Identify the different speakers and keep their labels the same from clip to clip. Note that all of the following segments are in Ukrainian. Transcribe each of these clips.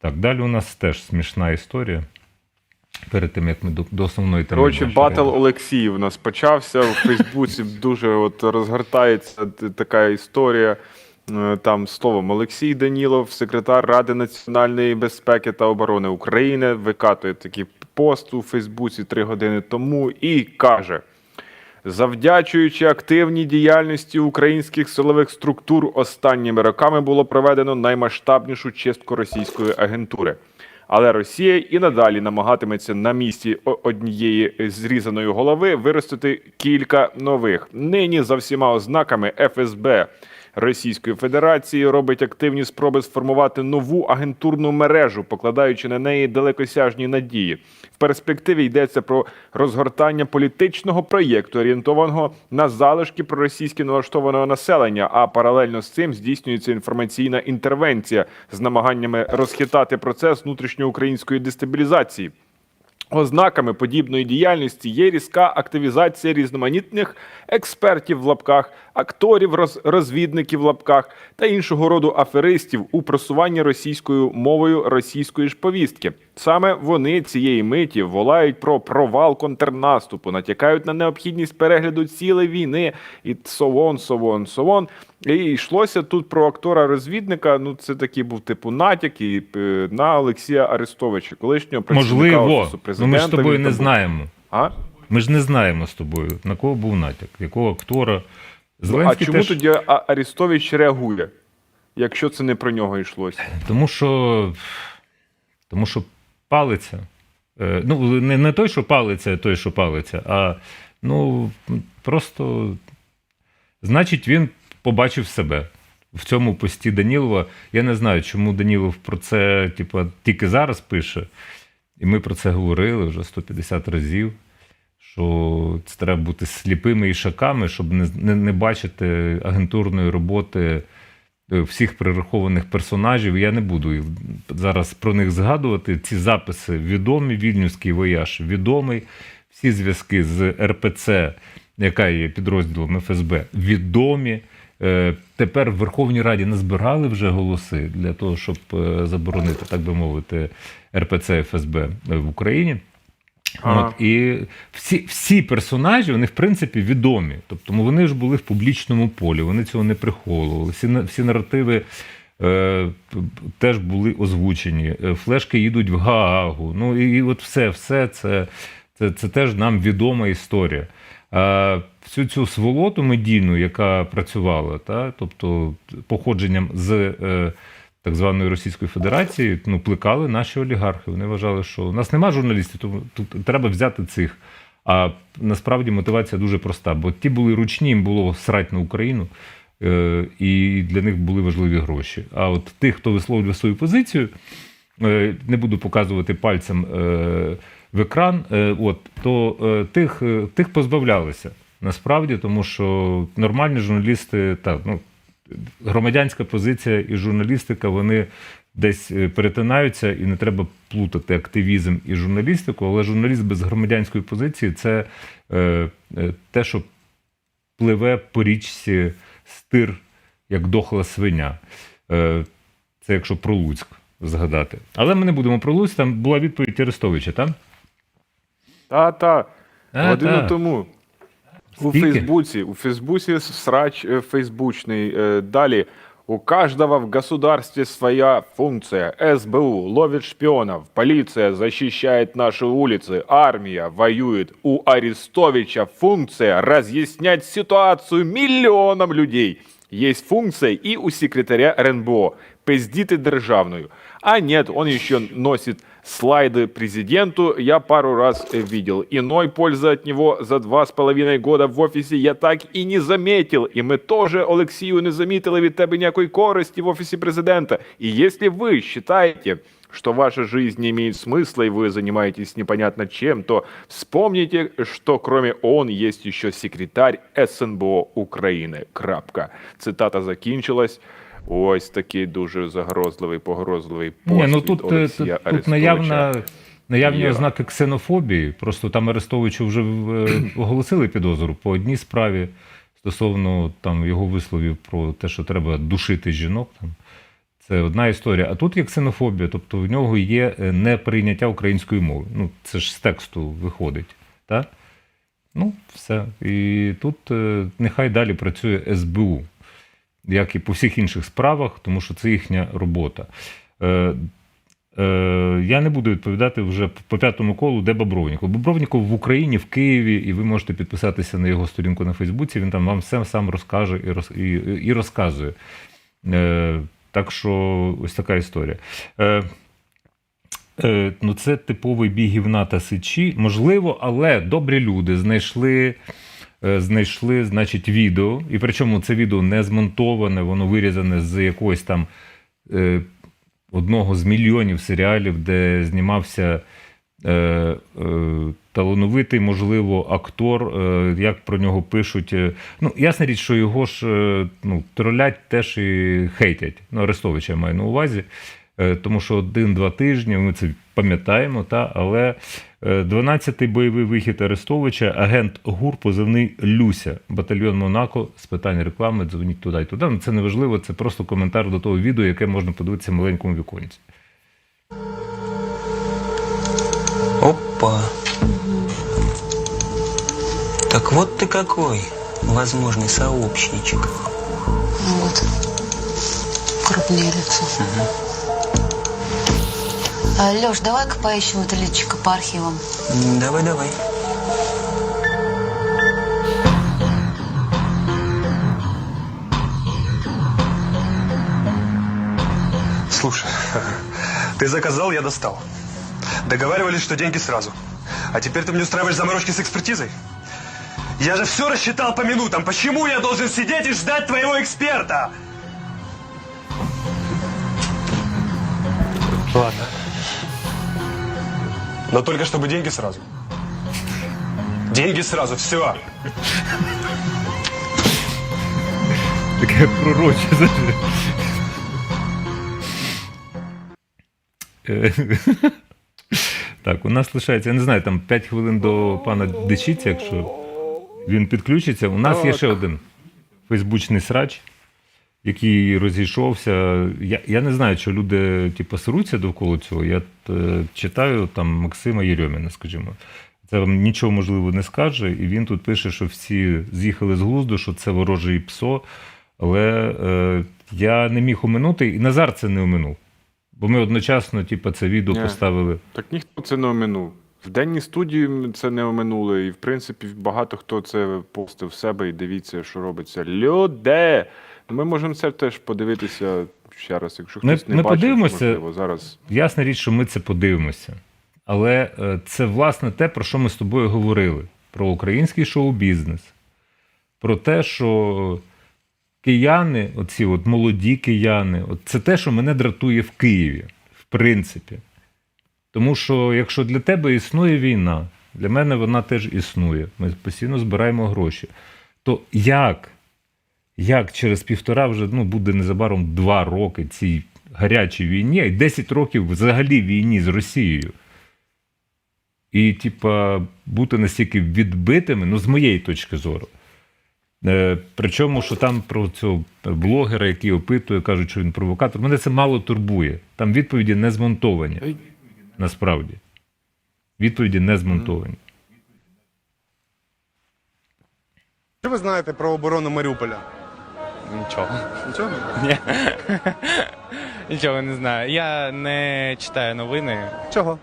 Speaker 1: Так, далі у нас теж смішна історія. Перед тим, як ми до, до основної теми.
Speaker 2: Коротше, батл. Олексіїв у нас почався. У Фейсбуці дуже от розгортається така історія. Е, Там словом Олексій Данілов, секретар Ради національної безпеки та оборони України, викатує такий пост у Фейсбуці три години тому і каже: завдячуючи активній діяльності українських силових структур, останніми роками було проведено наймасштабнішу чистку російської агентури. Але Росія і надалі намагатиметься на місці однієї зрізаної голови виростити кілька нових. Нині за всіма ознаками ФСБ Російської Федерації робить активні спроби сформувати нову агентурну мережу, покладаючи на неї далекосяжні надії. В перспективі йдеться про розгортання політичного проєкту, орієнтованого на залишки проросійськи налаштованого населення. А паралельно з цим здійснюється інформаційна інтервенція з намаганнями розхитати процес внутрішньоукраїнської дестабілізації. Ознаками подібної діяльності є різка активізація різноманітних експертів в лапках, акторів, роз- розвідників в лапках та іншого роду аферистів у просуванні російською мовою російської ж повістки. Саме вони цієї миті волають про провал контрнаступу, натякають на необхідність перегляду цілої війни і совон, совон, совон. І йшлося тут про актора-розвідника. Ну, це такий був типу натяк і, е, на Олексія Арестовича, колишнього
Speaker 1: Можливо,
Speaker 2: офісу
Speaker 1: ну
Speaker 2: президента.
Speaker 1: ми ж з тобою не знаємо.
Speaker 2: А?
Speaker 1: Ми ж не знаємо з тобою, на кого був натяк, якого актора.
Speaker 2: Ну, а чому
Speaker 1: теж,
Speaker 2: тоді Арестович реагує, якщо це не про нього йшлося?
Speaker 1: Тому що, тому що палиться. Е, Ну, не, не той, що палиться, той, що палиться, а ну, просто, значить, він побачив себе. В цьому пості Данілова. Я не знаю, чому Данілов про це типу, тільки зараз пише. І ми про це говорили вже 150 разів. Що це треба бути сліпими ішаками, щоб не, не, не бачити агентурної роботи всіх прирахованих персонажів. Я не буду зараз про них згадувати. Ці записи відомі. Вільнюський вояж відомий. Всі зв'язки з РПЦ, яка є підрозділом ФСБ, відомі. Е, Тепер в Верховній Раді назбирали вже голоси для того, щоб е, заборонити, так би мовити, РПЦ ФСБ в Україні.
Speaker 2: Ага.
Speaker 1: От, і всі, всі персонажі, вони, в принципі, відомі. Тобто ну, вони ж були в публічному полі, вони цього не приховували. Всі, всі наративи е, теж були озвучені. Е, Флешки їдуть в Гаагу. Ну і, і от все, все це, це, це теж нам відома історія. А всю цю сволоту медійну, яка працювала, та, тобто походженням з е, так званої Російської Федерації, ну, плекали наші олігархи. Вони вважали, що у нас нема журналістів, тому тут треба взяти цих. А насправді мотивація дуже проста, бо ті були ручні, їм було срать на Україну, е, і для них були важливі гроші. А от тих, хто висловлює свою позицію, е, не буду показувати пальцем е, в екран, от, то тих, тих позбавлялися. Насправді, тому що нормальні журналісти, так, ну, громадянська позиція і журналістика, вони десь е, перетинаються, і не треба плутати активізм і журналістику, але журналіст без громадянської позиції це е, е, те, що пливе по річці стир, як дохла свиня. Е, це якщо про Луцьк згадати. Але ми не будемо про Луцьк, там була відповідь Арестовича, так?
Speaker 2: Та-та,
Speaker 1: А,
Speaker 2: годину
Speaker 1: та.
Speaker 2: тому. У
Speaker 1: Скільки?
Speaker 2: Фейсбуці, у Фейсбуці срач е, фейсбучний. Е, Далі. У каждого в государстве своя функция. СБУ ловит шпионов, полиция защищает наши улицы, армия воюет. У Арестовича функция разъяснять ситуацию миллионам людей. Есть функция и у секретаря РНБО пиздиты державную. А нет, он еще носит слайды президенту, я пару раз э, видел. Иной пользы от него за два с половиной года в офисе я так и не заметил. И мы тоже, Олексію, не замітили від тебе ніякої користі в офисе президента. И если вы считаете, что ваша жизнь не имеет смысла и вы занимаетесь непонятно чем, то вспомните, что кроме ООН есть еще секретарь СНБО України. Крапка. Цитата закінчилась. Ось такий дуже загрозливий, погрозливий
Speaker 1: Ні, ну тут, е, тут, тут наявна, наявні
Speaker 2: Є.
Speaker 1: ознаки ксенофобії. Просто там Арестовичу вже е, оголосили підозру по одній справі стосовно там його висловів про те, що треба душити жінок. Там. Це одна історія. А тут є ксенофобія, тобто в нього є е, неприйняття української мови. Ну, це ж з тексту виходить. Так? Ну, все. І тут нехай далі працює СБУ, як і по всіх інших справах, тому що це їхня робота. Е, е, я не буду відповідати вже по п'ятому колу, де Бобровніков. Бобровніков в Україні, в Києві, і ви можете підписатися на його сторінку на Фейсбуці. Він там вам все сам розкаже і, роз, і, і розказує. Е, так що ось така історія. Е, е, ну, це типовий бій гівна та сичі. Можливо, але добрі люди знайшли. Е, Знайшли, значить, відео, і причому це відео не змонтоване, воно вирізане з якогось там е, одного з мільйонів серіалів, де знімався е, талановитий, можливо, актор, як про нього пишуть. Ну, ясна річ, що його ж ну, тролять теж і хейтять. Ну, Арестовича я маю на увазі. Е, тому що один-два тижні, ми це пам'ятаємо, та, але е, 12-й бойовий вихід Арестовича, агент ГУР, позивний Люся, батальйон Монако з питань реклами, дзвоніть туди і туди. Ну, це не важливо, це просто коментар до того відео, яке можна подивитися в маленькому віконці.
Speaker 3: Опа. Так вот ты какой, возможный сообщничек.
Speaker 4: Вот. Крупнее лицо. А, Леш, давай-ка поищем это личико по архивам.
Speaker 3: Давай, давай.
Speaker 5: Слушай, ты заказал, я достал. Договаривались, что деньги сразу. А теперь ты мне устраиваешь заморочки с экспертизой? Я же все рассчитал по минутам. Почему я должен сидеть и ждать твоего эксперта? Ладно. Но только чтобы деньги сразу. Деньги сразу, все.
Speaker 1: Таке пророче. Так, у нас лишається, я не знаю, там 5 хвилин до пана Дичіця, якщо він підключиться. У нас є ще один фейсбучний срач, який розійшовся. Я, я не знаю, чи люди типу, сируться довкола цього. Я е, читаю там Максима Єрьоміна, скажімо. Це вам нічого можливо не скаже, і він тут пише, що всі з'їхали з глузду, що це вороже і псо. Але е, я не міг оминути, і Назар це не оминув. Бо ми одночасно, типу, це відео
Speaker 2: Ні.
Speaker 1: поставили.
Speaker 2: Так ніхто це не оминув. В денній студії це не оминули, і в принципі багато хто це постив в себе і дивіться, що робиться. Люди! Ми можемо це теж подивитися ще раз, якщо
Speaker 1: Ми-
Speaker 2: хтось не
Speaker 1: ми
Speaker 2: бачив,
Speaker 1: подивимося.
Speaker 2: можливо, зараз.
Speaker 1: Ясна річ, що ми це подивимося. Але е, це власне те, про що ми з тобою говорили: про український шоу-бізнес, про те, що кияни, оці от молоді кияни, от це те, що мене дратує в Києві, в принципі. Тому що якщо для тебе існує війна, для мене вона теж існує. Ми постійно збираємо гроші. То як? Як через півтора вже ну, буде незабаром два роки цій гарячій війні, і 10 років взагалі війні з Росією. І, типа, бути настільки відбитими, ну, з моєї точки зору. Е, причому, що там про цього блогера, який опитує, кажуть, що він провокатор, мене це мало турбує. Там відповіді не змонтовані. Насправді. Відповіді не змонтовані.
Speaker 6: Що ви знаєте про оборону Маріуполя?
Speaker 7: Нічого.
Speaker 6: Нічого?
Speaker 7: Ні. Нічого не знаю. Я не читаю новини.
Speaker 6: Чого?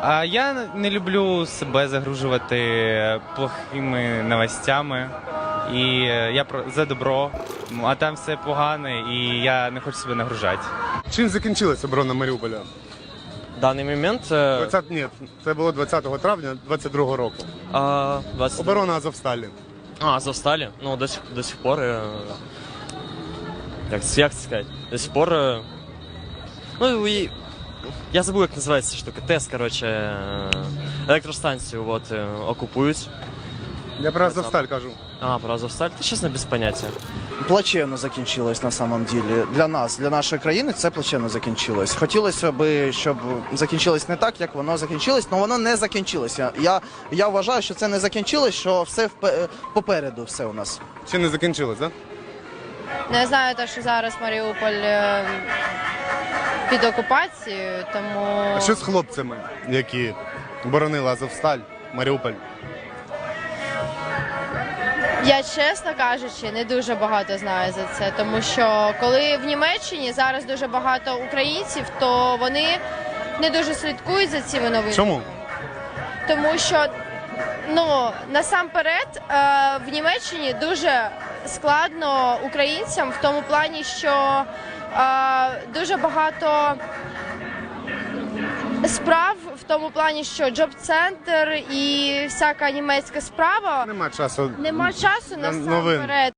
Speaker 7: А я не люблю себе загружувати плохими новостями. І е, я про за добро, а там все погане, і я не хочу себе нагружати.
Speaker 6: Чим закінчилася оборона Маріуполя?
Speaker 8: В даний момент е,
Speaker 6: 20, ні, це було 20 травня 22 року.
Speaker 8: а, 20...
Speaker 6: Оборона Азовсталі.
Speaker 8: А, Азовсталі. Ну, до сих, до сих пор. Е... Як, це- як це сказати? До сих пор. Е... Ну, і... Я забув, як називається штука. ТЕС, коротше, е, електростанцію от, е, окупують.
Speaker 6: Я про Азовсталь кажу.
Speaker 8: А, про Азовсталь? Та чесно, без поняття.
Speaker 9: плачевно закінчилось на самом ділі. Для нас, для нашої країни, це плачевно закінчилось. Хотілося б, щоб закінчилось не так, як воно закінчилось, але воно не закінчилося. Я, я вважаю, що це не закінчилось, що все попереду, все у нас.
Speaker 6: Ще не закінчилось, так?
Speaker 10: Ну, я знаю те, що зараз Маріуполь е, під окупацією, тому
Speaker 6: А що з хлопцями, які боронили Азовсталь, Маріуполь?
Speaker 10: я, чесно кажучи, не дуже багато знаю за це. Тому що коли в Німеччині зараз дуже багато українців, то вони не дуже слідкують за цими новинами.
Speaker 6: Чому?
Speaker 10: Тому що ну насамперед е, в Німеччині дуже складно українцям в тому плані, що е, дуже багато справ в тому плані, що джоб-центр і всяка німецька справа
Speaker 6: Нема часу.
Speaker 10: нема часу насамперед.